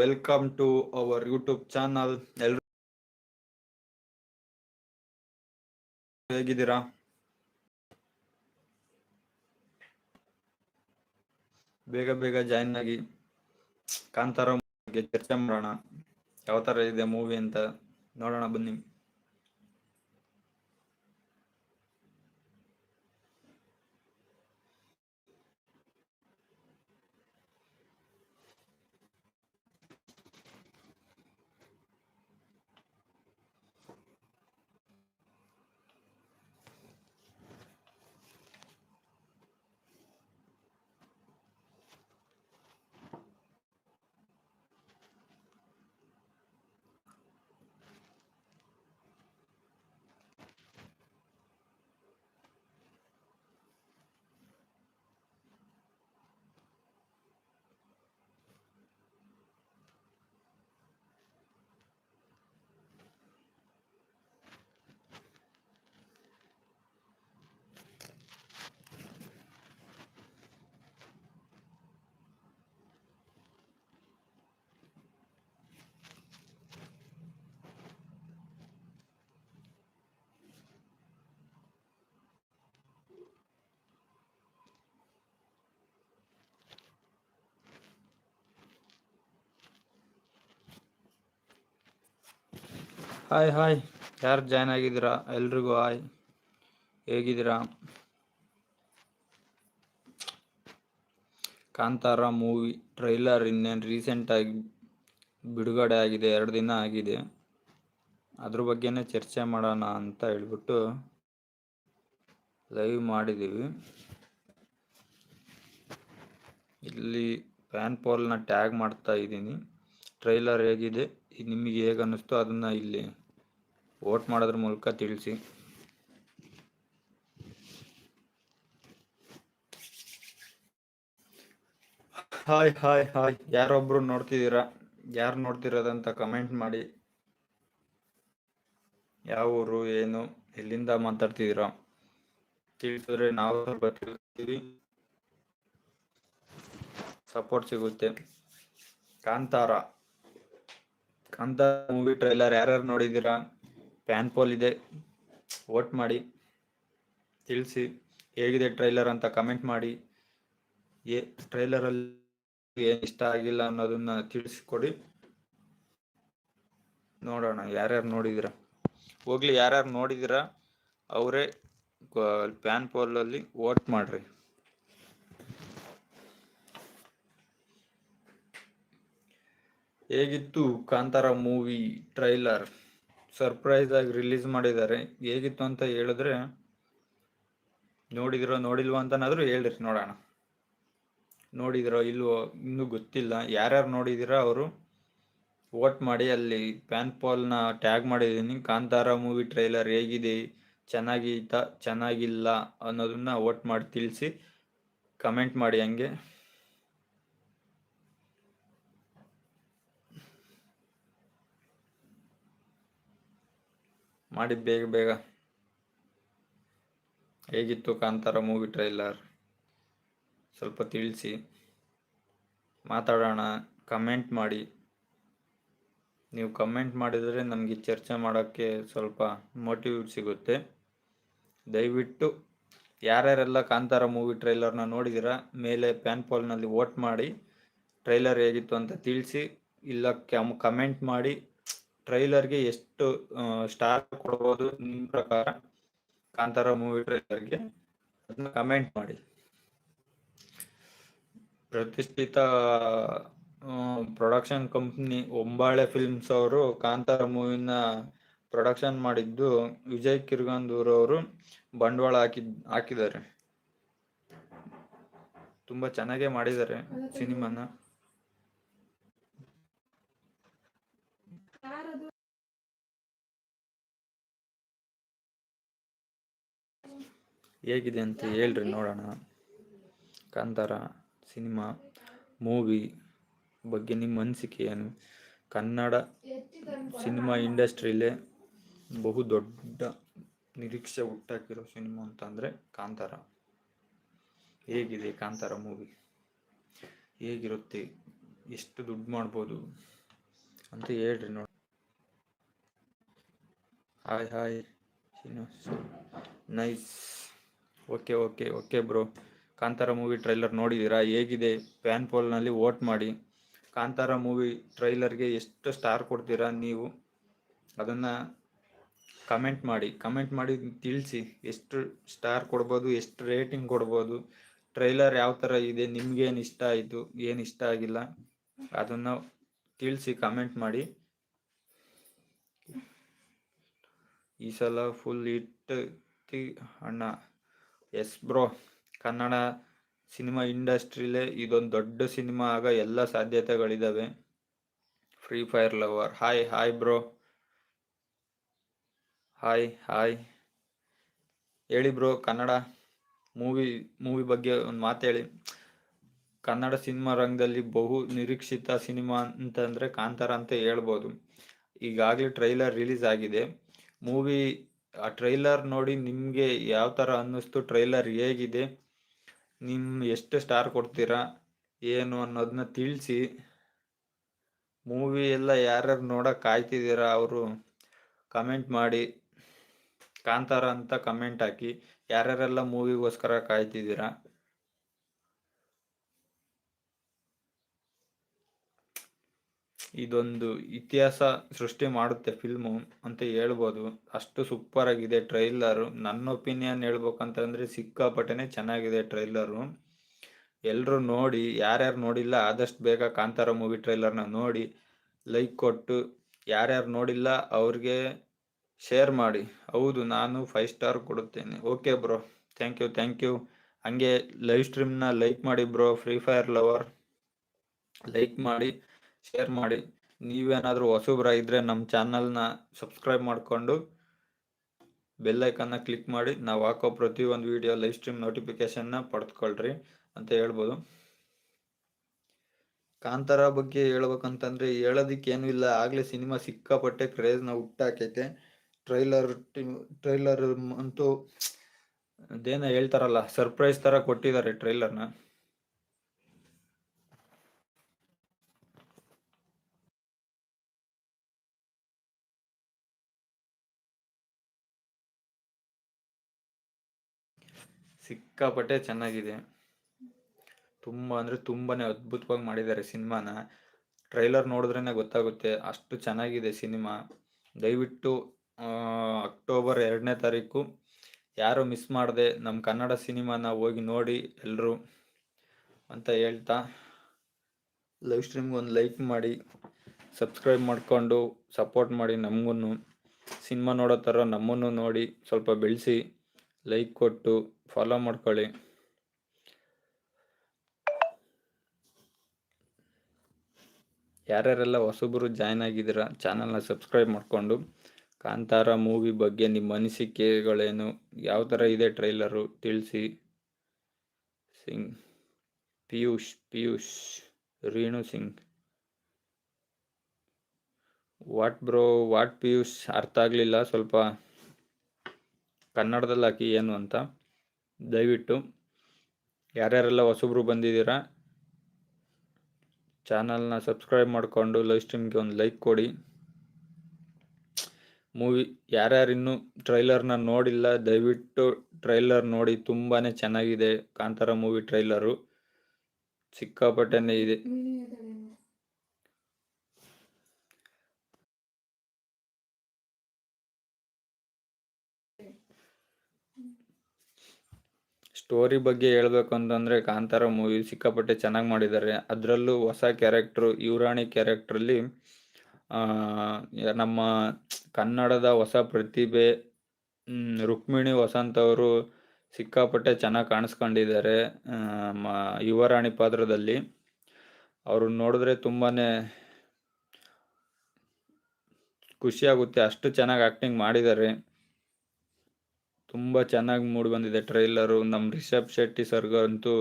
Welcome to our YouTube channel ಎಲ್ರು ಹೇಗಿದ್ದೀರಾ? ಬೇಗ ಬೇಗ ಜಾಯಿನ್ ಆಗಿ ಕಾಂತಾರ ಚರ್ಚೆ ಮಾಡೋಣ. ಯಾವ ತರ ಇದೆ ಮೂವಿ ಅಂತ ನೋಡೋಣ ಬನ್ನಿ. ಹಾಯ್ ಹಾಯ್ ಯಾರು ಜಾಯ್ನ್ ಆಗಿದ್ದೀರಾ? ಎಲ್ರಿಗೂ ಹಾಯ್ ಹೇಗಿದ್ದೀರಾ? ಕಾಂತಾರ ಮೂವಿ ಟ್ರೈಲರ್ ಇನ್ನೇನು ರೀಸೆಂಟಾಗಿ ಬಿಡುಗಡೆ ಆಗಿದೆ, ಎರಡು ದಿನ ಆಗಿದೆ. ಅದ್ರ ಬಗ್ಗೆನೇ ಚರ್ಚೆ ಮಾಡೋಣ ಅಂತ ಹೇಳ್ಬಿಟ್ಟು ಲೈವ್ ಮಾಡಿದ್ದೀವಿ ಇಲ್ಲಿ ಪ್ಯಾನ್ ಪೋಲ್ನ ಟ್ಯಾಗ್ ಮಾಡ್ತಾ ಇದ್ದೀನಿ. ಟ್ರೈಲರ್ ಹೇಗಿದೆ, ನಿಮಗೆ ಹೇಗೆ ಅನ್ನಿಸ್ತೋ? ಅದನ್ನು ಇಲ್ಲಿ ವೋಟ್ ಮಾಡೋದ್ರ ಮೂಲಕ ತಿಳಿಸಿ. Hi hi hi. ಯಾರೊಬ್ರು ನೋಡ್ತಿದ್ದೀರಾ? ಯಾರು ನೋಡ್ತಿರೋದಂತ ಕಮೆಂಟ್ ಮಾಡಿ. ಯಾವ ಊರು, ಏನು, ಎಲ್ಲಿಂದ ಮಾತಾಡ್ತಿದ್ದೀರಾ? ತಿಳಿಸಿದ್ರೆ ನಾವು ಸ್ವಲ್ಪ ತಿಳ್ಕೊತೀವಿ ಸಪೋರ್ಟ್ ಸಿಗುತ್ತೆ. ಕಾಂತಾರ. ಕಾಂತಾರ ಮೂವಿ ಟ್ರೈಲರ್ ಯಾರ್ಯಾರು ನೋಡಿದ್ದೀರಾ? ಪ್ಯಾನ್ ಪೋಲ್ ಇದೆ. ವೋಟ್ ಮಾಡಿ. ತಿಳಿಸಿ. ಹೇಗಿದೆ ಟ್ರೈಲರ್ ಅಂತ ಕಮೆಂಟ್ ಮಾಡಿ. ಏ ಟ್ರೈಲರಲ್ಲಿ ಏನು ಇಷ್ಟ ಆಗಿಲ್ಲ ಅನ್ನೋದನ್ನ ತಿಳಿಸ್ಕೊಡಿ. ನೋಡೋಣ, ಯಾರ್ಯಾರು ನೋಡಿದ್ದೀರಾ? ಹೋಗ್ಲಿ, ಯಾರ್ಯಾರು ನೋಡಿದ್ದೀರಾ, ಅವರೇ ಪ್ಯಾನ್ ಪೋಲಲ್ಲಿ ವೋಟ್ ಮಾಡ್ರಿ. ಹೇಗಿತ್ತು ಕಾಂತಾರ ಮೂವಿ ಟ್ರೈಲರ್? ಸರ್ಪ್ರೈಸ್ ಆಗಿ ರಿಲೀಸ್ ಮಾಡಿದ್ದಾರೆ. ಹೇಗಿತ್ತು ಅಂತ ಹೇಳಿದ್ರೆ, ನೋಡಿದಿರೋ ನೋಡಿಲ್ವೋ ಅಂತನಾದ್ರೂ ಹೇಳ್ರಿ, ನೋಡೋಣ. ನೋಡಿದಿರೋ ಇಲ್ವೋ ಇನ್ನೂ ಗೊತ್ತಿಲ್ಲ. ಯಾರ್ಯಾರು ನೋಡಿದಿರೋ ಅವರು, ವೋಟ್ ಮಾಡಿ ಅಲ್ಲಿ ಪ್ಯಾನ್ ಪಾಲ್ನ ಟ್ಯಾಗ್ ಮಾಡಿದ್ದೀನಿ. ಕಾಂತಾರ ಮೂವಿ ಟ್ರೈಲರ್ ಹೇಗಿದೆ, ಚೆನ್ನಾಗಿತ್ತ, ಚೆನ್ನಾಗಿಲ್ಲ ಅನ್ನೋದನ್ನ ವೋಟ್ ಮಾಡಿ ತಿಳಿಸಿ, ಕಮೆಂಟ್ ಮಾಡಿ ಹಂಗೆ. ಮಾಡಿ ಬೇಗ ಬೇಗ. ಹೇಗಿತ್ತು ಕಾಂತಾರ ಮೂವಿ ಟ್ರೈಲರ್ ಸ್ವಲ್ಪ ತಿಳಿಸಿ. ಮಾತಾಡೋಣ. ಕಮೆಂಟ್ ಮಾಡಿ. ನೀವು ಕಮೆಂಟ್ ಮಾಡಿದರೆ ನಮಗೆ ಚರ್ಚೆ ಮಾಡೋಕ್ಕೆ ಸ್ವಲ್ಪ ಮೋಟಿವ್ ಸಿಗುತ್ತೆ. ದಯವಿಟ್ಟು ಯಾರ್ಯಾರೆಲ್ಲ ಕಾಂತಾರ ಮೂವಿ ಟ್ರೈಲರ್ನ ನೋಡಿದಿರಾ, ಮೇಲೆ ಪ್ಯಾನ್ ಪಾಲ್ನಲ್ಲಿ ವೋಟ್ ಮಾಡಿ. ಟ್ರೈಲರ್ ಹೇಗಿತ್ತು ಅಂತ ತಿಳಿಸಿ, ಇಲ್ಲ ಕಮೆಂಟ್ ಮಾಡಿ. ಟ್ರೈಲರ್ಗೆ ಎಷ್ಟು ಸ್ಟಾರ್ ಕೊಡಬಹುದು ನಿಮ್ಮ ಪ್ರಕಾರ? ಕಾಂತಾರ ಮೂವಿ ಟ್ರೈಲರ್ಗೆ ಅದನ್ನ ಕಮೆಂಟ್ ಮಾಡಿ. ಪ್ರತಿಷ್ಠಿತ ಪ್ರೊಡಕ್ಷನ್ ಕಂಪ್ನಿ ಒಂಬಾಳೆ ಫಿಲ್ಮ್ಸ್ ಅವರು ಕಾಂತಾರ ಮೂವಿನ ಪ್ರೊಡಕ್ಷನ್ ಮಾಡಿದ್ದು ವಿಜಯ್ ಕಿರ್ಗಂದೂರ್ ಅವರು ಬಂಡವಾಳ ಹಾಕಿದ್ ಹಾಕಿದ್ದಾರೆ. ತುಂಬಾ ಚೆನ್ನಾಗೇ ಮಾಡಿದ್ದಾರೆ ಸಿನಿಮಾನ. ಹೇಗಿದೆ ಅಂತ ಹೇಳ್ರಿ ನೋಡೋಣ. ಕಾಂತಾರ ಸಿನಿಮಾ, ಮೂವಿ ಬಗ್ಗೆ ನಿಮ್ಮ ಅನಿಸಿಕೆ ಏನು? ಕನ್ನಡ ಸಿನಿಮಾ ಇಂಡಸ್ಟ್ರಿಲೇ ಬಹು ದೊಡ್ಡ ನಿರೀಕ್ಷೆ ಹುಟ್ಟಾಕಿರೋ ಸಿನಿಮಾ ಅಂತಂದರೆ ಕಾಂತಾರ. ಹೇಗಿದೆ ಕಾಂತಾರ ಮೂವಿ? ಹೇಗಿರುತ್ತೆ? ಎಷ್ಟು ದುಡ್ಡು ಮಾಡ್ಬೋದು ಅಂತ ಹೇಳ್ರಿ ನೋಡಿ hi hi nice okay okay okay bro Kantara movie trailer ನೋಡಿದ್ದೀರಾ ಹೇಗಿದೆ? ಪ್ಯಾನ್ ಪೋಲ್ನಲ್ಲಿ ವೋಟ್ ಮಾಡಿ. ಕಾಂತಾರ ಮೂವಿ ಟ್ರೈಲರ್ಗೆ ಎಷ್ಟು ಸ್ಟಾರ್ ಕೊಡ್ತೀರಾ ನೀವು? ಅದನ್ನು ಕಮೆಂಟ್ ಮಾಡಿ. ಕಮೆಂಟ್ ಮಾಡಿ ತಿಳಿಸಿ. ಎಷ್ಟು ಸ್ಟಾರ್ ಕೊಡ್ಬೋದು, ಎಷ್ಟು ರೇಟಿಂಗ್ ಕೊಡ್ಬೋದು? ಟ್ರೈಲರ್ ಯಾವ ಥರ ಇದೆ? ನಿಮ್ಗೇನು ಇಷ್ಟ ಆಯಿತು? ಏನು ಇಷ್ಟ ಆಗಿಲ್ಲ? ಅದನ್ನು ತಿಳಿಸಿ ಕಮೆಂಟ್ ಮಾಡಿ. ಈ ಸಲ ಫುಲ್ ಇಟ್ ಅಣ್ಣ. ಎಸ್ ಬ್ರೋ ಕನ್ನಡ ಸಿನಿಮಾ ಇಂಡಸ್ಟ್ರಿಲೇ ಇದೊಂದು ದೊಡ್ಡ ಸಿನಿಮಾ ಆಗ ಎಲ್ಲ ಸಾಧ್ಯತೆಗಳಿದ್ದಾವೆ free fire lover hi hi bro hi hi ಹೇಳಿ ಬ್ರೋ ಕನ್ನಡ ಮೂವಿ ಮೂವಿ ಬಗ್ಗೆ ಒಂದು ಮಾತು ಹೇಳಿ. ಕನ್ನಡ ಸಿನಿಮಾ ರಂಗದಲ್ಲಿ ಬಹು ನಿರೀಕ್ಷಿತ ಸಿನಿಮಾ ಅಂತಂದರೆ ಕಾಂತಾರ ಅಂತ ಹೇಳ್ಬೋದು. ಈಗಾಗಲೇ ಟ್ರೈಲರ್ ರಿಲೀಸ್ ಆಗಿದೆ. ಮೂವಿ ಆ ಟ್ರೈಲರ್ ನೋಡಿ ನಿಮಗೆ ಯಾವ ಥರ ಅನ್ನಿಸ್ತು? ಟ್ರೈಲರ್ ಹೇಗಿದೆ? ನಿಮ್ಮ ಎಷ್ಟು ಸ್ಟಾರ್ ಕೊಡ್ತೀರಾ? ಏನು ಅನ್ನೋದನ್ನ ತಿಳಿಸಿ. ಮೂವಿ ಎಲ್ಲ ಯಾರ್ಯಾರು ನೋಡೋಕೆ ಕಾಯ್ತಿದ್ದೀರಾ ಅವರು? ಕಮೆಂಟ್ ಮಾಡಿ. ಕಾಂತಾರ ಅಂತ ಕಮೆಂಟ್ ಹಾಕಿ. ಯಾರ್ಯಾರೆಲ್ಲ ಮೂವಿಗೋಸ್ಕರ ಕಾಯ್ತಿದ್ದೀರಾ? ಇದೊಂದು ಇತಿಹಾಸ ಸೃಷ್ಟಿ ಮಾಡುತ್ತೆ ಫಿಲ್ಮು ಅಂತ ಹೇಳ್ಬೋದು. ಅಷ್ಟು ಸೂಪರ್ ಆಗಿದೆ ಟ್ರೈಲರು ನನ್ನ ಒಪಿನಿಯನ್ ಹೇಳ್ಬೇಕಂತಂದ್ರೆ ಸಿಕ್ಕಾಪಟ್ಟೆನೆ ಚೆನ್ನಾಗಿದೆ ಟ್ರೈಲರು ಎಲ್ಲರೂ ನೋಡಿ, ಯಾರ್ಯಾರು ನೋಡಿಲ್ಲ, ಆದಷ್ಟು ಬೇಗ ಕಾಂತಾರ ಮೂವಿ ಟ್ರೈಲರ್ನ ನೋಡಿ ಲೈಕ್ ಕೊಟ್ಟು, ಯಾರ್ಯಾರು ನೋಡಿಲ್ಲ ಅವ್ರಿಗೆ ಶೇರ್ ಮಾಡಿ. ಹೌದು, ನಾನು ಫೈವ್ ಸ್ಟಾರ್ ಕೊಡುತ್ತೇನೆ. Okay bro thank you thank you ಹಂಗೆ ಲೈವ್ ಸ್ಟ್ರೀಮ್ನ ಲೈಕ್ ಮಾಡಿ bro free fire lover like ಮಾಡಿ. ಶೇರ್ ಮಾಡಿ. ನೀವೇನಾದರೂ ಇದ್ದರೆ ನಮ್ಮ ಚಾನಲ್ನ ಸಬ್ಸ್ಕ್ರೈಬ್ ಮಾಡಿಕೊಂಡು ಬೆಲ್ಲೈಕನ್ನ ಕ್ಲಿಕ್ ಮಾಡಿ. ನಾವು ಹಾಕೋ ಪ್ರತಿಯೊಂದು ವಿಡಿಯೋ ಲೈವ್ ಸ್ಟ್ರೀಮ್ ನೋಟಿಫಿಕೇಶನ್ನ ಪಡೆದುಕೊಳ್ಳ್ರಿ ಅಂತ ಹೇಳ್ಬೋದು. ಕಾಂತಾರ ಬಗ್ಗೆ ಹೇಳ್ಬೇಕಂತಂದ್ರೆ ಹೇಳೋದಕ್ಕೆ ಏನೂ ಇಲ್ಲ. ಆಗಲೇ ಸಿನಿಮಾ ಸಿಕ್ಕಾಪಟ್ಟೆ ಕ್ರೇಜ್ನ ಹುಟ್ಟಾಕೈತೆ ಟ್ರೈಲರ್ ಟ್ರೈಲರ್ ಅಂತೂ ಅದೇನೋ ಹೇಳ್ತಾರಲ್ಲ ಸರ್ಪ್ರೈಸ್ ಥರ ಕೊಟ್ಟಿದ್ದಾರೆ ಟ್ರೈಲರ್ನ ಸಿಕ್ಕಾಪಟ್ಟೆ ಚೆನ್ನಾಗಿದೆ. ತುಂಬ ಅಂದರೆ ತುಂಬಾನೇ ಅದ್ಭುತವಾಗಿ ಮಾಡಿದ್ದಾರೆ ಸಿನಿಮಾನ. ಟ್ರೈಲರ್ ನೋಡಿದ್ರೇ ಗೊತ್ತಾಗುತ್ತೆ ಅಷ್ಟು ಚೆನ್ನಾಗಿದೆ ಸಿನಿಮಾ. ದಯವಿಟ್ಟು ಅಕ್ಟೋಬರ್ ಎರಡನೇ ತಾರೀಕು ಯಾರು ಮಿಸ್ ಮಾಡದೆ ನಮ್ಮ ಕನ್ನಡ ಸಿನಿಮಾನ ಹೋಗಿ ನೋಡಿ ಎಲ್ಲರೂ ಅಂತ ಹೇಳ್ತಾ ಲೈವ್ ಸ್ಟ್ರೀಮ್ಗೆ ಒಂದು ಲೈಕ್ ಮಾಡಿ ಸಬ್ಸ್ಕ್ರೈಬ್ ಮಾಡಿಕೊಂಡು ಸಪೋರ್ಟ್ ಮಾಡಿ ನಮಗೂ ಸಿನಿಮಾ ನೋಡೋ ಥರ ನಮ್ಮನ್ನು ನೋಡಿ ಸ್ವಲ್ಪ ಬೆಳೆಸಿ ಲೈಕ್ ಕೊಟ್ಟು ಫಾಲೋ ಮಾಡ್ಕೊಳ್ಳಿ. ಯಾರ್ಯಾರೆಲ್ಲ ಹೊಸಬರು ಜಾಯ್ನ್ ಆಗಿದ್ದೀರಾ ಚಾನಲ್ನ ಸಬ್ಸ್ಕ್ರೈಬ್ ಮಾಡಿಕೊಂಡು, ಕಾಂತಾರ ಮೂವಿ ಬಗ್ಗೆ ನಿಮ್ಮ ಅನಿಸಿಕೆಗಳೇನು, ಯಾವ ಥರ ಇದೆ ಟ್ರೈಲರು ತಿಳಿಸಿ. Singh, Piyush Piyush, Reenu Singh. What bro what Piyush? ಅರ್ಥ ಆಗಲಿಲ್ಲ ಸ್ವಲ್ಪ. ಕನ್ನಡದಲ್ಲಿ ಹಾಕಿ ಏನು ಅಂತ. ದಯವಿಟ್ಟು ಯಾರ್ಯಾರೆಲ್ಲ ಹೊಸಬ್ರು ಬಂದಿದ್ದೀರಾ, ಚಾನಲ್ನ ಸಬ್ಸ್ಕ್ರೈಬ್ ಮಾಡಿಕೊಂಡು ಲೈವ್ ಸ್ಟ್ರೀಮ್ಗೆ ಒಂದು ಲೈಕ್ ಕೊಡಿ. ಮೂವಿ ಯಾರ್ಯಾರಿನ್ನೂ ಟ್ರೈಲರ್ನ ನೋಡಿಲ್ಲ, ದಯವಿಟ್ಟು ಟ್ರೈಲರ್ ನೋಡಿ ತುಂಬಾ ಚೆನ್ನಾಗಿದೆ ಕಾಂತಾರ ಮೂವಿ ಟ್ರೈಲರು. ಸಿಕ್ಕಾಪಟ್ಟೆನೇ ಇದೆ. ಸ್ಟೋರಿ ಬಗ್ಗೆ ಹೇಳ್ಬೇಕು ಅಂತಂದರೆ ಕಾಂತಾರ ಮೂವಿ ಸಿಕ್ಕಾಪಟ್ಟೆ ಚೆನ್ನಾಗಿ ಮಾಡಿದ್ದಾರೆ. ಅದರಲ್ಲೂ ಹೊಸ ಕ್ಯಾರೆಕ್ಟ್ರು ಯುವರಾಣಿ ಕ್ಯಾರೆಕ್ಟ್ರಲ್ಲಿ ನಮ್ಮ ಕನ್ನಡದ ಹೊಸ ಪ್ರತಿಭೆ ರುಕ್ಮಿಣಿ ವಸಂತ್ ಅವರು ಸಿಕ್ಕಾಪಟ್ಟೆ ಚೆನ್ನಾಗಿ ಕಾಣಿಸ್ಕೊಂಡಿದ್ದಾರೆ ಯುವರಾಣಿ ಪಾತ್ರದಲ್ಲಿ. ಅವರು ನೋಡಿದ್ರೆ ತುಂಬಾ ಖುಷಿಯಾಗುತ್ತೆ ಅಷ್ಟು ಚೆನ್ನಾಗಿ ಆ್ಯಕ್ಟಿಂಗ್ ಮಾಡಿದ್ದಾರೆ. ತುಂಬ ಚೆನ್ನಾಗಿ ಮೂಡಿ ಬಂದಿದೆ ಟ್ರೈಲರು ನಮ್ಮ ರಿಷಬ್ ಶೆಟ್ಟಿ ಸರ್ಗಂತೂ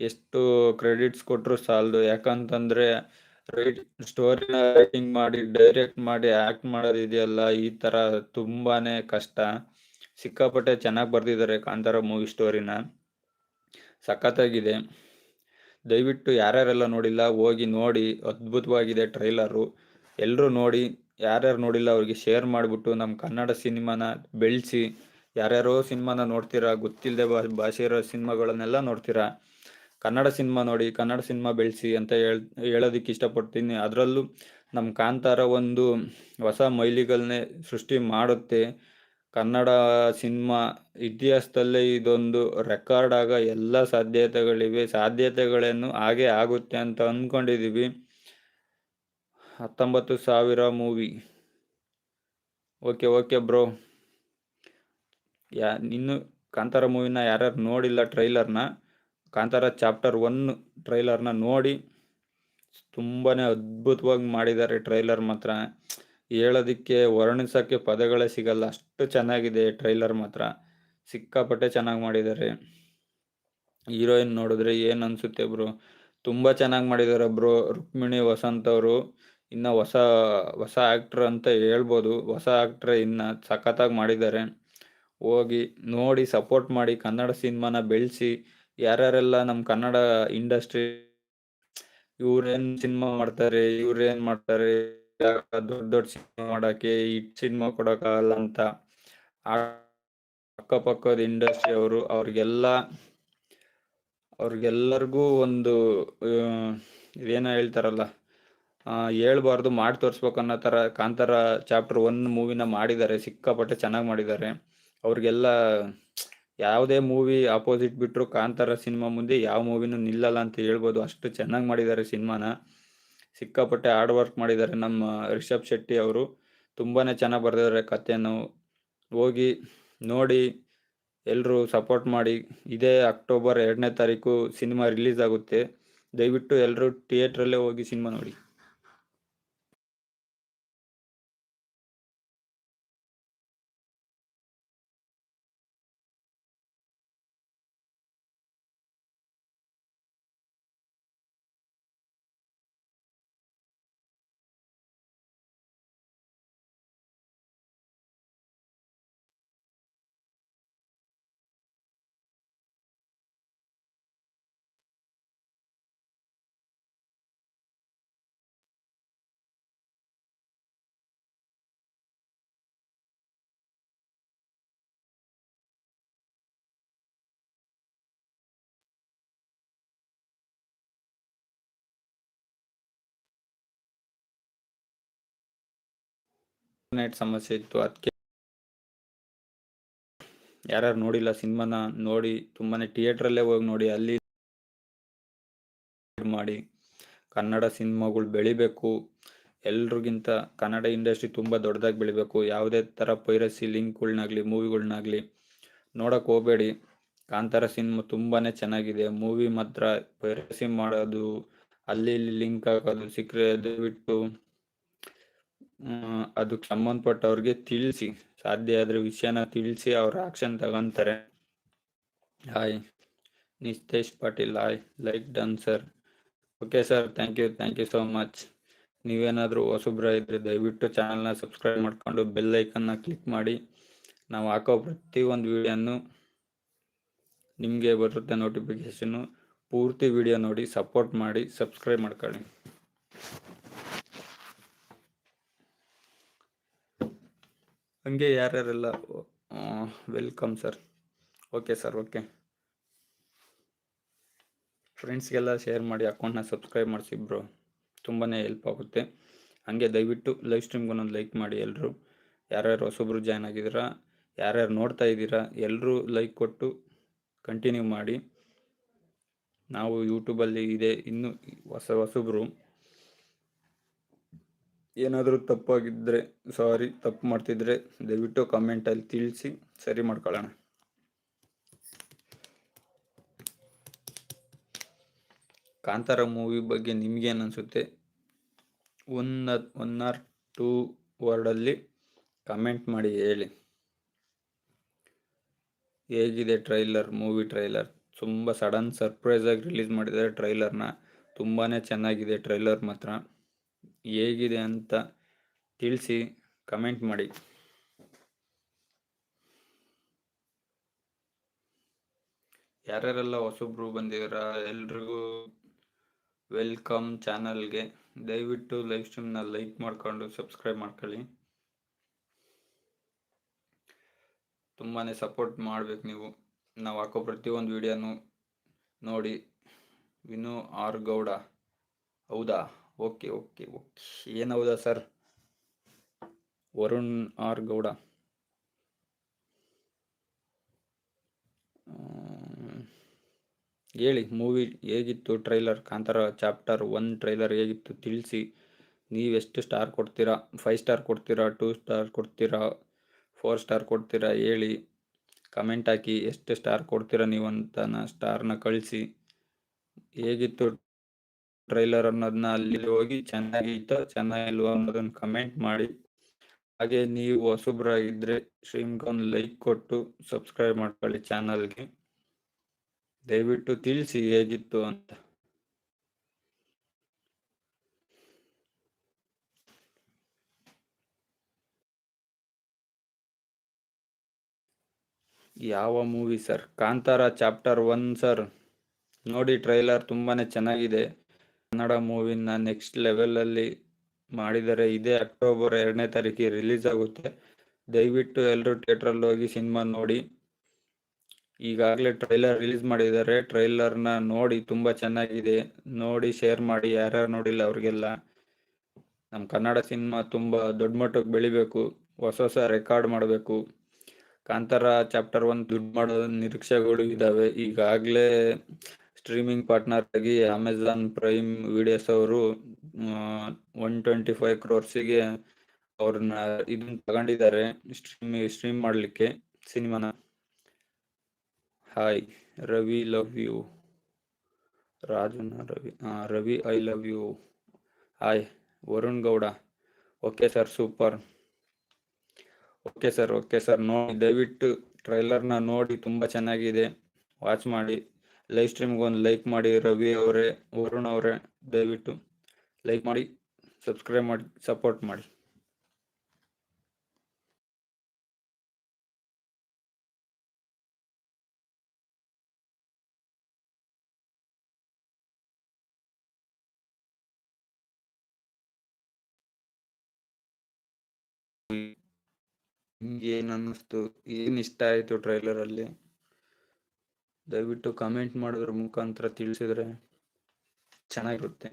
ಎಷ್ಟು ಕ್ರೆಡಿಟ್ಸ್ ಕೊಟ್ಟರು ಸಾಲದು. ಯಾಕಂತಂದರೆ ರೈಟ್ ಸ್ಟೋರಿನ ರೈಟಿಂಗ್ ಮಾಡಿ ಡೈರೆಕ್ಟ್ ಮಾಡಿ ಆ್ಯಕ್ಟ್ ಮಾಡೋದು ಇದೆಯಲ್ಲ, ಈ ಥರ ತುಂಬಾ ಕಷ್ಟ. ಸಿಕ್ಕಾಪಟ್ಟೆ ಚೆನ್ನಾಗಿ ಬರೆದಿದ್ದಾರೆ ಕಾಂತಾರ ಮೂವಿ ಸ್ಟೋರಿನ ಸಖತ್ತಾಗಿದೆ. ದಯವಿಟ್ಟು ಯಾರ್ಯಾರೆಲ್ಲ ನೋಡಿಲ್ಲ, ಹೋಗಿ ನೋಡಿ. ಅದ್ಭುತವಾಗಿದೆ ಟ್ರೈಲರು ಎಲ್ಲರೂ ನೋಡಿ, ಯಾರ್ಯಾರು ನೋಡಿಲ್ಲ ಅವ್ರಿಗೆ ಶೇರ್ ಮಾಡಿಬಿಟ್ಟು ನಮ್ಮ ಕನ್ನಡ ಸಿನಿಮಾನ ಬೆಳೆಸಿ. ಯಾರ್ಯಾರೋ ಸಿನಿಮಾನ ನೋಡ್ತೀರಾ ಗೊತ್ತಿಲ್ಲದೆ ಭಾಷೆ ಇರೋ ಸಿನಿಮಾಗಳನ್ನೆಲ್ಲ ನೋಡ್ತೀರಾ? ಕನ್ನಡ ಸಿನಿಮಾ ನೋಡಿ, ಕನ್ನಡ ಸಿನಿಮಾ ಬೆಳೆಸಿ ಅಂತ ಹೇಳ್, ಹೇಳೋದಕ್ಕೆ ಇಷ್ಟಪಡ್ತೀನಿ. ಅದರಲ್ಲೂ ನಮ್ಮ ಕಾಂತಾರ ಒಂದು ಹೊಸ ಮೈಲಿಗಳನ್ನೇ ಸೃಷ್ಟಿ ಮಾಡುತ್ತೆ. ಕನ್ನಡ ಸಿನಿಮಾ ಇತಿಹಾಸದಲ್ಲೇ ಇದೊಂದು ರೆಕಾರ್ಡ್ ಆಗ ಎಲ್ಲ ಸಾಧ್ಯತೆಗಳಿವೆ. ಸಾಧ್ಯತೆಗಳೇನು ಹಾಗೆ ಆಗುತ್ತೆ ಅಂತ ಅಂದ್ಕೊಂಡಿದ್ದೀವಿ ಹತ್ತೊಂಬತ್ತು ಸಾವಿರ movie. Okay okay bro. Yeah, ಇನ್ನು ಕಾಂತಾರ ಮೂವಿನ ಯಾರ್ಯಾರು ನೋಡಿಲ್ಲ ಟ್ರೈಲರ್ನ, ಕಾಂತಾರ ಚಾಪ್ಟರ್ ಒನ್ ಟ್ರೈಲರ್ನ ನೋಡಿ ತುಂಬಾ ಅದ್ಭುತವಾಗಿ ಮಾಡಿದ್ದಾರೆ ಟ್ರೈಲರ್ ಮಾತ್ರ. ಹೇಳೋದಕ್ಕೆ ವರ್ಣಿಸೋಕ್ಕೆ ಪದಗಳೇ ಸಿಗಲ್ಲ, ಅಷ್ಟು ಚೆನ್ನಾಗಿದೆ ಟ್ರೈಲರ್ ಮಾತ್ರ. ಸಿಕ್ಕಾಪಟ್ಟೆ ಚೆನ್ನಾಗಿ ಮಾಡಿದ್ದಾರೆ. ಹೀರೋಯಿನ್ ನೋಡಿದ್ರೆ ಏನು ಅನಿಸುತ್ತೆ ಬ್ರೋ? ತುಂಬ ಚೆನ್ನಾಗಿ ಮಾಡಿದ್ದಾರೆ ಬ್ರೋ, ರುಕ್ಮಿಣಿ, ವಸಂತ್ ಅವರು. ಇನ್ನು ಹೊಸ ಹೊಸ ಆ್ಯಕ್ಟ್ರ್ ಅಂತ ಹೇಳ್ಬೋದು. ಹೊಸ ಆ್ಯಕ್ಟ್ರೇ ಇನ್ನು ಸಖತ್ತಾಗಿ ಮಾಡಿದ್ದಾರೆ. ಹೋಗಿ ನೋಡಿ ಸಪೋರ್ಟ್ ಮಾಡಿ ಕನ್ನಡ ಸಿನಿಮಾನ ಬೆಳೆಸಿ ಯಾರ್ಯಾರೆಲ್ಲ ನಮ್ಮ ಕನ್ನಡ ಇಂಡಸ್ಟ್ರಿ ಇವ್ರೇನು ಸಿನಿಮಾ ಮಾಡ್ತಾರೆ, ಇವ್ರೇನ್ ಮಾಡ್ತಾರೆ, ದೊಡ್ಡ ದೊಡ್ಡ ಸಿನಿಮಾ ಮಾಡಕ್ಕೆ ಇಟ್ ಸಿನಿಮಾ ಕೊಡೋಕ್ಕಾಗಲ್ಲ ಅಂತ. ಅಕ್ಕಪಕ್ಕದ ಇಂಡಸ್ಟ್ರಿ ಅವರು, ಅವ್ರಿಗೆಲ್ಲ, ಅವ್ರಿಗೆಲ್ಲರಿಗೂ ಒಂದು ಏನೋ ಹೇಳ್ತಾರಲ್ಲ ಹೇಳ್ಬಾರ್ದು, ಮಾಡಿ ತೋರಿಸ್ಬೇಕು ಅನ್ನೋ ಥರ ಕಾಂತಾರ ಚಾಪ್ಟರ್ ಒನ್ ಮೂವಿನ ಮಾಡಿದ್ದಾರೆ, ಸಿಕ್ಕಾಪಟ್ಟೆ ಚೆನ್ನಾಗಿ ಮಾಡಿದ್ದಾರೆ. ಅವ್ರಿಗೆಲ್ಲ ಯಾವುದೇ ಮೂವಿ ಆಪೋಸಿಟ್ ಬಿಟ್ಟರು ಕಾಂತಾರ ಸಿನಿಮಾ ಮುಂದೆ ಯಾವ ಮೂವಿನೂ ನಿಲ್ಲಲ್ಲ ಅಂತ ಹೇಳ್ಬೋದು. ಅಷ್ಟು ಚೆನ್ನಾಗಿ ಮಾಡಿದ್ದಾರೆ ಸಿನಿಮಾನ ಸಿಕ್ಕಾಪಟ್ಟೆ ಹಾರ್ಡ್ ವರ್ಕ್ ಮಾಡಿದ್ದಾರೆ ನಮ್ಮ ರಿಷಬ್ ಶೆಟ್ಟಿ ಅವರು. ತುಂಬಾ ಚೆನ್ನಾಗಿ ಬರೆದಿದ್ದಾರೆ ಕಥೆಯನ್ನು. ಹೋಗಿ ನೋಡಿ ಎಲ್ಲರೂ ಸಪೋರ್ಟ್ ಮಾಡಿ. ಇದೇ ಅಕ್ಟೋಬರ್ ಎರಡನೇ ತಾರೀಕು ಸಿನಿಮಾ ರಿಲೀಸ್ ಆಗುತ್ತೆ. ದಯವಿಟ್ಟು ಎಲ್ಲರೂ ಥಿಯೇಟ್ರಲ್ಲೇ ಹೋಗಿ ಸಿನಿಮಾ ನೋಡಿ. ನೆಟ್ ಸಮಸ್ಯೆ ಇತ್ತು ಅದಕ್ಕೆ ಯಾರ್ಯಾರು ನೋಡಿಲ್ಲ ಸಿನಿಮಾನ ನೋಡಿ, ತುಂಬಾನೇ ಥಿಯೇಟ್ರಲ್ಲೇ ಹೋಗಿ ನೋಡಿ, ಅಲ್ಲಿ ಮಾಡಿ, ಕನ್ನಡ ಸಿನಿಮಾಗಳು ಬೆಳಿಬೇಕು, ಎಲ್ರಿಗಿಂತ ಕನ್ನಡ ಇಂಡಸ್ಟ್ರಿ ತುಂಬ ದೊಡ್ಡದಾಗಿ ಬೆಳಿಬೇಕು, ಯಾವುದೇ ಥರ ಪೈರಸಿ ಲಿಂಕ್ಗಳ್ನಾಗಲಿ, ಮೂವಿಗಳ್ನಾಗಲಿ ನೋಡೋಕೆ ಹೋಗಬೇಡಿ. ಕಾಂತಾರ ಸಿನಿಮಾ ತುಂಬಾ ಚೆನ್ನಾಗಿದೆ, ಮೂವಿ ಮಾತ್ರ ಪೈರಸಿ ಮಾಡೋದು, ಅಲ್ಲಿ ಇಲ್ಲಿ ಲಿಂಕ್ ಹಾಕೋದು ಸಿಕ್ಕರೆ ದಯವಿಟ್ಟು ಅದಕ್ಕೆ ಸಂಬಂಧಪಟ್ಟವ್ರಿಗೆ ತಿಳಿಸಿ. ಸಾಧ್ಯ ಆದ್ರೆ ವಿಷಯನ ತಿಳಿಸಿ, ಅವ್ರ ಆಕ್ಷನ್ ತಗೊಂತಾರೆ. Hi Nistesh Patil. Hi like done sir okay sir thank you thank you so much ನೀವೇನಾದರೂ ಹೊಸಬ್ರ ಇದ್ದರೆ ದಯವಿಟ್ಟು ಚಾನಲ್ನ ಸಬ್ಸ್ಕ್ರೈಬ್ ಮಾಡಿಕೊಂಡು ಬೆಲ್ ಐಕನ್ನ ಕ್ಲಿಕ್ ಮಾಡಿ. ನಾವು ಹಾಕೋ ಪ್ರತಿಯೊಂದು ವಿಡಿಯೋನು ನಿಮಗೆ ಬರುತ್ತೆ ನೋಟಿಫಿಕೇಶನ್ ಪೂರ್ತಿ ವಿಡಿಯೋ ನೋಡಿ ಸಪೋರ್ಟ್ ಮಾಡಿ ಸಬ್ಸ್ಕ್ರೈಬ್ ಮಾಡ್ಕೊಳ್ಳಿ. ಹಂಗೆ ಯಾರ್ಯಾರೆಲ್ಲ welcome sir okay sir okay ಫ್ರೆಂಡ್ಸ್ಗೆಲ್ಲ ಶೇರ್ ಮಾಡಿ ಅಕೌಂಟ್ನ ಸಬ್ಸ್ಕ್ರೈಬ್ ಮಾಡಿಸಿ ಬ್ರೋ ತುಂಬಾ ಹೆಲ್ಪ್ ಆಗುತ್ತೆ. ಹಾಗೆ ದಯವಿಟ್ಟು ಲೈವ್ ಸ್ಟ್ರೀಮ್ಗೆ ಒಂದೊಂದು ಲೈಕ್ ಮಾಡಿ ಎಲ್ಲರೂ ಯಾರ್ಯಾರು ಹೊಸೊಬ್ರು ಜಾಯ್ನ್ ಆಗಿದ್ದೀರಾ, ಯಾರ್ಯಾರು ನೋಡ್ತಾ ಇದ್ದೀರಾ ಎಲ್ಲರೂ ಲೈಕ್ ಕೊಟ್ಟು ಕಂಟಿನ್ಯೂ ಮಾಡಿ. ನಾವು ಯೂಟ್ಯೂಬಲ್ಲಿ ಇದೆ, ಇನ್ನೂ ಹೊಸ ಹೊಸಬ್ರು ಏನಾದರೂ ತಪ್ಪಾಗಿದ್ದರೆ, ಸಾರಿ, ತಪ್ಪು ಮಾಡ್ತಿದ್ರೆ ದಯವಿಟ್ಟು ಕಮೆಂಟಲ್ಲಿ ತಿಳಿಸಿ, ಸರಿ ಮಾಡ್ಕೊಳ್ಳೋಣ. ಕಾಂತಾರ ಮೂವಿ ಬಗ್ಗೆ ನಿಮಗೇನು ಅನಿಸುತ್ತೆ? ಒನ್ ಒನ್ ಆರ್ ಟೂ ವರ್ಡಲ್ಲಿ ಕಮೆಂಟ್ ಮಾಡಿ, ಹೇಳಿ. ಹೇಗಿದೆ ಟ್ರೈಲರ್ ಮೂವಿ ಟ್ರೈಲರ್ ತುಂಬ ಸಡನ್ ಸರ್ಪ್ರೈಸಾಗಿ ರಿಲೀಸ್ ಮಾಡಿದ್ದಾರೆ ಟ್ರೈಲರ್ನ ತುಂಬಾ ಚೆನ್ನಾಗಿದೆ ಟ್ರೈಲರ್ ಮಾತ್ರ. ಹೇಗಿದೆ ಅಂತ ತಿಳಿಸಿ ಕಮೆಂಟ್ ಮಾಡಿ. ಯಾರ್ಯಾರೆಲ್ಲ ಹೊಸಬ್ರು ಬಂದಿದ್ದೀರಾ, ಎಲ್ರಿಗೂ ವೆಲ್ಕಮ್ ಚಾನಲ್ಗೆ ದಯವಿಟ್ಟು ಲೈವ್ ಸ್ಟ್ರೀಮ್ನ ಲೈಕ್ ಮಾಡಿಕೊಂಡು ಸಬ್ಸ್ಕ್ರೈಬ್ ಮಾಡ್ಕೊಳ್ಳಿ. ತುಂಬಾ ಸಪೋರ್ಟ್ ಮಾಡ್ಬೇಕು ನೀವು. ನಾವು ಹಾಕೋ ಪ್ರತಿಯೊಂದು ವಿಡಿಯೋನು ನೋಡಿ. ವಿನು ಆರ್ ಗೌಡ ಹೌದಾ? Okay okay okay. ಏನೌದಾ sir? Varun R Gowda. ಹೇಳಿ ಮೂವಿ ಹೇಗಿತ್ತು trailer Kantara chapter one trailer ಹೇಗಿತ್ತು, ತಿಳಿಸಿ. ನೀವೆಷ್ಟು ಸ್ಟಾರ್ ಕೊಡ್ತೀರಾ? ಫೈವ್ ಸ್ಟಾರ್ ಕೊಡ್ತೀರಾ ಟೂ ಸ್ಟಾರ್ ಕೊಡ್ತೀರಾ ಫೋರ್ ಸ್ಟಾರ್ ಕೊಡ್ತೀರಾ, ಹೇಳಿ. ಕಮೆಂಟ್ ಹಾಕಿ, ಎಷ್ಟು ಸ್ಟಾರ್ ಕೊಡ್ತೀರಾ ನೀವು ಅಂತ ಸ್ಟಾರ್ನ ಕಳಿಸಿ. ಹೇಗಿತ್ತು ಟ್ರೈಲರ್ ಅನ್ನೋದನ್ನ ಅಲ್ಲಿ ಹೋಗಿ ಚೆನ್ನಾಗಿತ್ತು ಚೆನ್ನಾಗಿಲ್ವ ಅನ್ನೋದನ್ನ ಕಮೆಂಟ್ ಮಾಡಿ. ಹಾಗೆ ನೀವು ಹೊಸಬ್ರಾಗಿದ್ದರೆ ಸ್ಟ್ರೀಮ್ಗೊಂದು ಲೈಕ್ ಕೊಟ್ಟು ಸಬ್ಸ್ಕ್ರೈಬ್ ಮಾಡ್ಕೊಳ್ಳಿ ಚಾನಲ್ಗೆ ದಯವಿಟ್ಟು ತಿಳಿಸಿ ಹೇಗಿತ್ತು ಅಂತ. ಯಾವ movie sir Kantara chapter one sir ನೋಡಿ ಟ್ರೈಲರ್ ತುಂಬಾನೇ ಚೆನ್ನಾಗಿದೆ. ಕನ್ನಡ ಮೂವಿನ ನೆಕ್ಸ್ಟ್ ಲೆವೆಲಲ್ಲಿ ಮಾಡಿದರೆ ಇದೇ ಅಕ್ಟೋಬರ್ ಎರಡನೇ ತಾರೀಕಿಗೆ ರಿಲೀಸ್ ಆಗುತ್ತೆ. ದಯವಿಟ್ಟು ಎಲ್ಲರೂ ಥಿಯೇಟ್ರಲ್ಲಿ ಹೋಗಿ ಸಿನಿಮಾ ನೋಡಿ. ಈಗಾಗಲೇ ಟ್ರೈಲರ್ ರಿಲೀಸ್ ಮಾಡಿದ್ದಾರೆ. ಟ್ರೈಲರ್ನ ನೋಡಿ ತುಂಬ ಚೆನ್ನಾಗಿದೆ. ನೋಡಿ ಶೇರ್ ಮಾಡಿ. ಯಾರ್ಯಾರು ನೋಡಿಲ್ಲ ಅವ್ರಿಗೆಲ್ಲ. ನಮ್ಮ ಕನ್ನಡ ಸಿನಿಮಾ ತುಂಬ ದೊಡ್ಡ ಮಟ್ಟಕ್ಕೆ ಬೆಳಿಬೇಕು. ಹೊಸ ಹೊಸ ರೆಕಾರ್ಡ್ ಮಾಡಬೇಕು. ಕಾಂತಾರ ಚಾಪ್ಟರ್ ಒನ್ ದುಡ್ಡು ಮಾಡೋ ನಿರೀಕ್ಷೆಗಳು ಇದ್ದಾವೆ. ಈಗಾಗಲೇ ಸ್ಟ್ರೀಮಿಂಗ್ ಪಾರ್ಟ್ನರ್ ಆಗಿ ಅಮೆಝಾನ್ ಪ್ರೈಮ್ ವಿಡಿಯೋಸ್ ಅವರು ಒನ್ ಟ್ವೆಂಟಿ ಫೈವ್ ಕ್ರೋರ್ಸಿಗೆ ಅವ್ರನ್ನ ಇದನ್ನ ತಗೊಂಡಿದ್ದಾರೆ ಸ್ಟ್ರೀಮ್ ಸ್ಟ್ರೀಮ್ ಮಾಡಲಿಕ್ಕೆ ಸಿನಿಮಾನ ಹಾಯ್ ರವಿ ಲವ್ ಯು ರಾಜನ Ravi Ravi I love you hi Varun Gowda. Okay sir super okay sir okay sir ನೋಡಿ, ದಯವಿಟ್ಟು ಟ್ರೈಲರ್ನ ನೋಡಿ, ತುಂಬ ಚೆನ್ನಾಗಿದೆ. ವಾಚ್ ಮಾಡಿ. ಲೈವ್ ಸ್ಟ್ರೀಮ್ಗೆ ಒಂದು ಲೈಕ್ ಮಾಡಿ, ರವಿ ಅವರೇ, ವರುಣ್ ಅವರೇ, ದಯವಿಟ್ಟು ಲೈಕ್ ಮಾಡಿ ಸಬ್ಸ್ಕ್ರೈಬ್ ಮಾಡಿ ಸಪೋರ್ಟ್ ಮಾಡಿ. ಏನ್ ಅನ್ನಿಸ್ತು? ಏನ್ ಇಷ್ಟ ಆಯ್ತು ಟ್ರೈಲರ್ ಟ್ರೈಲರಲ್ಲಿ ದಯವಿಟ್ಟು ಕಮೆಂಟ್ ಮಾಡೋದ್ರ ಮುಖಾಂತರ ತಿಳಿಸಿದ್ರೆ ಚೆನ್ನಾಗಿರುತ್ತೆ.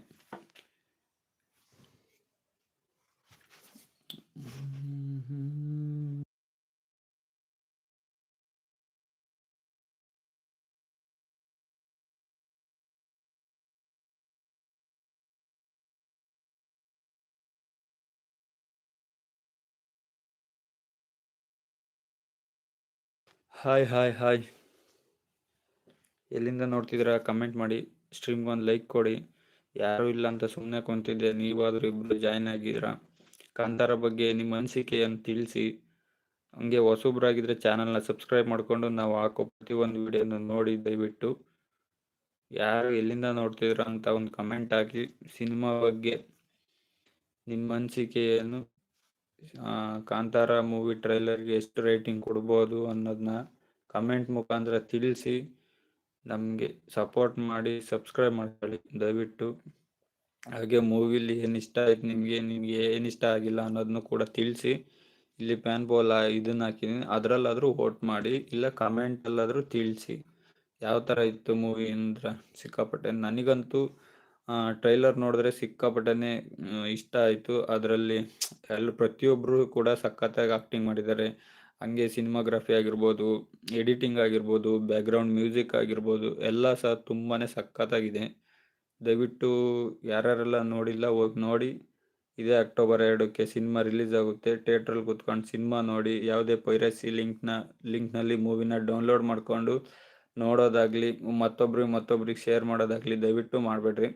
ಹಾಯ್ ಹಾಯ್ ಹಾಯ್ ಎಲ್ಲಿಂದ ನೋಡ್ತಿದ್ದೀರಾ? ಕಮೆಂಟ್ ಮಾಡಿ. ಸ್ಟ್ರೀಮ್ಗೆ ಒಂದು ಲೈಕ್ ಕೊಡಿ. ಯಾರೂ ಇಲ್ಲ ಅಂತ ಸುಮ್ಮನೆ ಕುಂತಿದ್ದೆ. ನೀವಾದರೂ ಇಬ್ಬರು ಜಾಯ್ನ್ ಆಗಿದ್ದೀರಾ? ಕಾಂತಾರ ಬಗ್ಗೆ ನಿಮ್ಮ ಅನಿಸಿಕೆಯನ್ನು ತಿಳಿಸಿ. ಹಂಗೆ ಹೊಸಬ್ರಾಗಿದ್ದರೆ ಚಾನಲ್ನ ಸಬ್ಸ್ಕ್ರೈಬ್ ಮಾಡಿಕೊಂಡು ನಾವು ಹಾಕೋ ಪ್ರತಿಯೊಂದು ವಿಡಿಯೋನ ನೋಡಿ ದಯವಿಟ್ಟು. ಯಾರು ಎಲ್ಲಿಂದ ನೋಡ್ತಿದ್ರ ಅಂತ ಒಂದು ಕಮೆಂಟ್ ಹಾಕಿ. ಸಿನಿಮಾ ಬಗ್ಗೆ ನಿಮ್ಮ ಅನಿಸಿಕೆಯನ್ನು ಕಾಂತಾರ ಮೂವಿ ಟ್ರೈಲರ್ಗೆ ಎಷ್ಟು ರೇಟಿಂಗ್ ಕೊಡ್ಬೋದು ಅನ್ನೋದನ್ನ ಕಮೆಂಟ್ ಮುಖಾಂತರ ತಿಳಿಸಿ. ನಮಗೆ ಸಪೋರ್ಟ್ ಮಾಡಿ ಸಬ್ಸ್ಕ್ರೈಬ್ ಮಾಡ್ಕೊಳ್ಳಿ. ದಯವಿಟ್ಟು ಹಾಗೆ ಮೂವಿಲಿ ಏನು ಇಷ್ಟ ಆಯ್ತು ನಿಮಗೆ ನಿಮಗೆ ಏನು ಇಷ್ಟ ಆಗಿಲ್ಲ ಅನ್ನೋದನ್ನು ಕೂಡ ತಿಳಿಸಿ. ಇಲ್ಲಿ ಪ್ಯಾನ್ ಬೋಲ್ ಇದನ್ನ ಹಾಕಿದ್ದೀನಿ ಅದರಲ್ಲಾದರೂ ವೋಟ್ ಮಾಡಿ, ಇಲ್ಲ ಕಮೆಂಟಲ್ಲಾದರೂ ತಿಳಿಸಿ. ಯಾವ ಥರ ಇತ್ತು ಮೂವಿ ಅಂದ್ರೆ ಸಿಕ್ಕಾಪಟ್ಟೆ ನನಗಂತೂ ಟ್ರೈಲರ್ ನೋಡಿದ್ರೆ ಸಿಕ್ಕಾಪಟ್ಟೆ ಇಷ್ಟ ಆಯಿತು. ಅದರಲ್ಲಿ ಎಲ್ಲ ಪ್ರತಿಯೊಬ್ಬರು ಕೂಡ ಸಖತ್ತಾಗಿ ಆಕ್ಟಿಂಗ್ ಮಾಡಿದ್ದಾರೆ. ಹಂಗೆ ಸಿನಿಮಾಗ್ರಫಿ ಆಗಿರ್ಬೋದು, ಎಡಿಟಿಂಗ್ ಆಗಿರ್ಬೋದು, ಬ್ಯಾಕ್ಗ್ರೌಂಡ್ ಮ್ಯೂಸಿಕ್ ಆಗಿರ್ಬೋದು, ಎಲ್ಲ ಸಹ ತುಂಬಾ ಸಖತ್ತಾಗಿದೆ. ದಯವಿಟ್ಟು ಯಾರ್ಯಾರೆಲ್ಲ ನೋಡಿಲ್ಲ ಹೋಗಿ ನೋಡಿ. ಇದೇ ಅಕ್ಟೋಬರ್ ಎರಡಕ್ಕೆ ಸಿನಿಮಾ ರಿಲೀಸ್ ಆಗುತ್ತೆ. ಥಿಯೇಟ್ರಲ್ಲಿ ಕೂತ್ಕೊಂಡು ಸಿನಿಮಾ ನೋಡಿ. ಯಾವುದೇ ಪೈರಸಿ ಲಿಂಕ್ನ, ಲಿಂಕ್ನಲ್ಲಿ ಮೂವಿನ ಡೌನ್ಲೋಡ್ ಮಾಡಿಕೊಂಡು ನೋಡೋದಾಗಲಿ, ಮತ್ತೊಬ್ರಿಗೆ ಮತ್ತೊಬ್ರಿಗೆ ಶೇರ್ ಮಾಡೋದಾಗಲಿ ದಯವಿಟ್ಟು ಮಾಡಬೇಡ್ರಿ.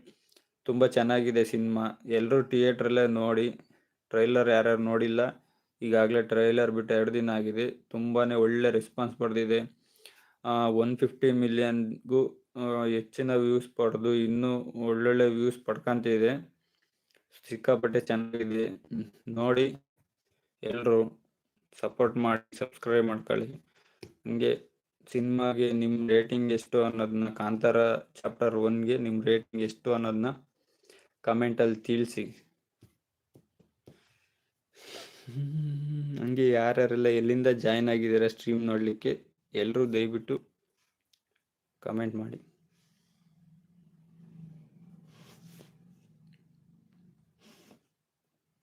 ತುಂಬ ಚೆನ್ನಾಗಿದೆ ಸಿನಿಮಾ. ಎಲ್ಲರೂ ಥಿಯೇಟ್ರಲ್ಲೇ ನೋಡಿ. ಟ್ರೈಲರ್ ಯಾರ್ಯಾರು ನೋಡಿಲ್ಲ. ಈಗಾಗಲೇ ಟ್ರೈಲರ್ ಬಿಟ್ಟು ಎರಡು ದಿನ ಆಗಿದೆ. ತುಂಬಾ ಒಳ್ಳೆ ರೆಸ್ಪಾನ್ಸ್ ಪಡೆದಿದೆ ಒನ್ ಫಿಫ್ಟಿ ಮಿಲಿಯನ್ಗೂ ಹೆಚ್ಚಿನ ವ್ಯೂಸ್ ಪಡೆದು ಇನ್ನೂ ಒಳ್ಳೊಳ್ಳೆ ವ್ಯೂಸ್ ಪಡ್ಕೊಂತಿದೆ ಸಿಕ್ಕಾಪಟ್ಟೆ ಚೆನ್ನಾಗಿದೆ. ನೋಡಿ ಎಲ್ಲರೂ ಸಪೋರ್ಟ್ ಮಾಡಿ ಸಬ್ಸ್ಕ್ರೈಬ್ ಮಾಡ್ಕೊಳ್ಳಿ. ಹಂಗೆ ಸಿನಿಮಾಗೆ ನಿಮ್ಮ ರೇಟಿಂಗ್ ಎಷ್ಟು ಅನ್ನೋದನ್ನ ಕಾಂತಾರ ಚಾಪ್ಟರ್ ಒನ್ಗೆ ನಿಮ್ಮ ರೇಟಿಂಗ್ ಎಷ್ಟು ಅನ್ನೋದನ್ನ ಕಮೆಂಟಲ್ಲಿ ತಿಳಿಸಿ. ಹಂಗೆ ಯಾರ್ಯಾರೆಲ್ಲ ಎಲ್ಲಿಂದ ಜಾಯ್ನ್ ಆಗಿದ್ದೀರಾ ಸ್ಟ್ರೀಮ್ ನೋಡಲಿಕ್ಕೆ ಎಲ್ಲರೂ ದಯವಿಟ್ಟು ಕಮೆಂಟ್ ಮಾಡಿ.